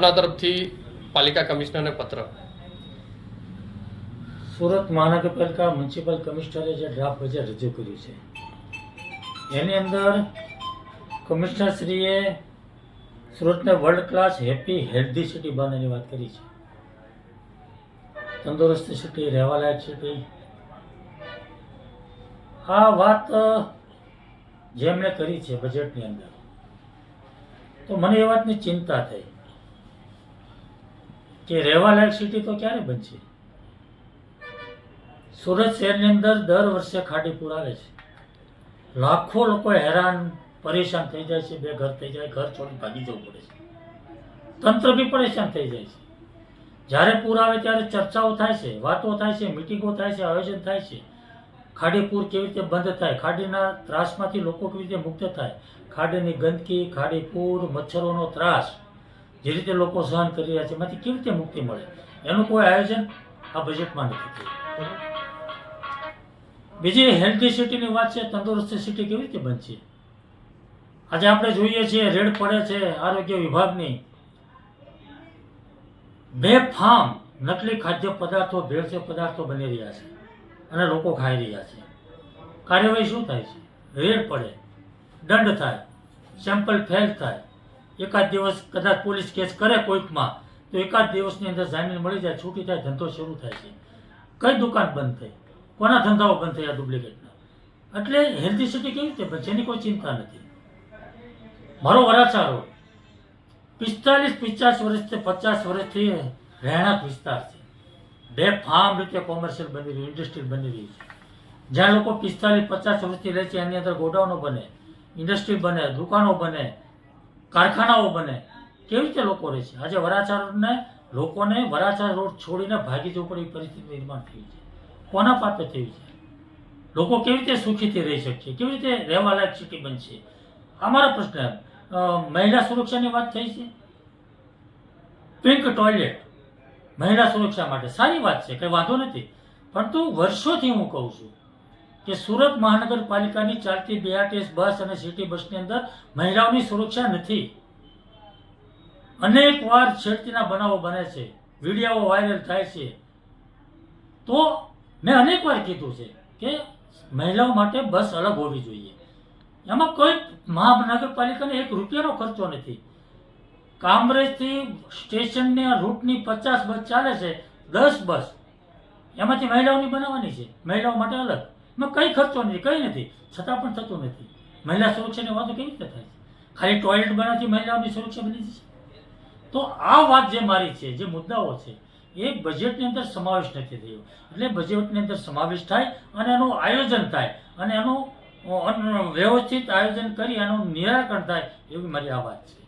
આપણા તરફથી પાલિકા કમિશનરને પત્ર. સુરત મહાનગરપાલિકા મ્યુનિસિપલ કમિશનરે જે ડ્રાફ્ટ બજેટ રજૂ કર્યું છે, એની અંદર કમિશનરશ્રીએ સુરતને world class happy healthy city બનાવવાની વાત કરી છે. તંદુરસ્ત સિટી રહેવાલાયક સિટી આ વાત જેમણે કરી છે બજેટની અંદર, તો મને એ વાતની ચિંતા થઈ. કે રહેવાલાયક સિટી તો ક્યારે બનશે? સુરત શહેરની અંદર દર વર્ષે ખાડી પૂર આવે છે. લાખો લોકો હેરાન, પરેશાન થઈ જાય છે, બે ઘર થઈ જાય, ઘર છોડી ભાગી જવું પડે છે. તંત્ર બી પરેશાન થઈ જાય છે. જ્યારે પૂર આવે ત્યારે ચર્ચાઓ થાય છે, વાતો થાય છે, મિટિંગો થાય છે, આયોજન થાય છે. ખાડી પૂર કેવી રીતે બંધ થાય? ખાડીના ત્રાસમાંથી લોકો કેવી રીતે મુક્ત થાય? ખાડીની ગંદકી ખાડી પૂર મચ્છરોનો ત્રાસ. જે રીતે લોકો સહન કરી રહ્યા છે, એમાંથી કેવી રીતે મુક્તિ મળે? એનું કોઈ આયોજન આ બજેટમાં નથી થયું. બીજી હેલ્ધી સિટીની વાત છે, તંદુરસ્તી સિટી કેવી રીતે બનશે? આજે આપણે જોઈએ છીએ, રેડ પડે છે આરોગ્ય વિભાગની. બે ફાર્મ નકલી ખાદ્ય પદાર્થો ભેળસેળ પદાર્થો બની રહ્યા છે અને લોકો ખાઈ રહ્યા છે. કાર્યવાહી શું થાય છે? રેડ પડે, દંડ થાય સેમ્પલ ફેલ થાય એકાદ દિવસ કદાચ પોલીસ કેસ કરે કોઈકમાં તો એકાદ દિવસની અંદર જામીન મળી જાય, છૂટી થાય ધંધો શરૂ થાય છે. કઈ દુકાન બંધ થઈ? કોના ધંધાઓ બંધ થયા ડુપ્લિકેટના? એટલે હેલ્ધી સિટી કેવી રીતે બનશે? એની કોઈ ચિંતા નથી. મારો વરાછારો, પિસ્તાલીસ પચાસ વર્ષથી પચાસ વર્ષથી રહેણાંક વિસ્તાર છે. બે ફાર્મ રીતે કોમર્શિયલ બની રહ્યું, ઇન્ડસ્ટ્રીયલ બની રહી છે. જ્યાં લોકો પિસ્તાલીસ, પચાસ વર્ષથી રહે છે, એની અંદર ગોડાઉનો બને, ઇન્ડસ્ટ્રી બને, દુકાનો બને કારખાનાઓ બને. કેવી રીતે લોકો રહે છે? આજે વરાછા રોડને લોકોને વરાછા રોડ છોડીને ભાગી જવું પડે એવી પરિસ્થિતિ નિર્માણ થઈ છે. કોના પાપે થયું છે? લોકો કેવી રીતે સુખીથી રહી શકશે? કેવી રીતે રહેવા લાયક સિટી બનશે? અમારો પ્રશ્ન મહિલા સુરક્ષાની વાત થઈ છે? પિંક ટોયલેટ મહિલા સુરક્ષા માટે સારી વાત છે, કંઈ વાંધો નથી. પરંતુ વર્ષોથી હું કહું છું કે સુરત મહાનગરપાલિકાની ચાલતી બીઆરટીએસ બસ અને સિટી બસની અંદર મહિલાઓની સુરક્ષા નથી. અનેક વાર છેડતીના બનાવો બને છે વીડિયો વાયરલ થાય છે. તો મેં અનેક વાર કીધું છે કે મહિલાઓ માટે બસ અલગ હોવી જોઈએ. એમાં કોઈ મહાનગરપાલિકાને એક રૂપિયાનો ખર્ચો નથી. કામરેજથી સ્ટેશનની રૂટની પચાસ બસ ચાલે છે, દસ બસ. એમાંથી મહિલાઓની બનાવવાની છે, મહિલાઓ માટે અલગ. એમાં કંઈ ખર્ચો નથી કંઈ નથી. છતાં પણ થતું નથી. મહિલા સુરક્ષાની વાતો કેવી રીતે થાય છે? ખાલી ટોયલેટ બનાવથી મહિલાઓની સુરક્ષા બની જશે? તો આ વાત જે મારી છે, જે મુદ્દાઓ છે, એ બજેટની અંદર સમાવેશ નથી થયો. એટલે બજેટની અંદર સમાવેશ થાય અને એનું આયોજન થાય અને એનું વ્યવસ્થિત આયોજન કરી એનું નિરાકરણ થાય એવી મારી આ વાત છે.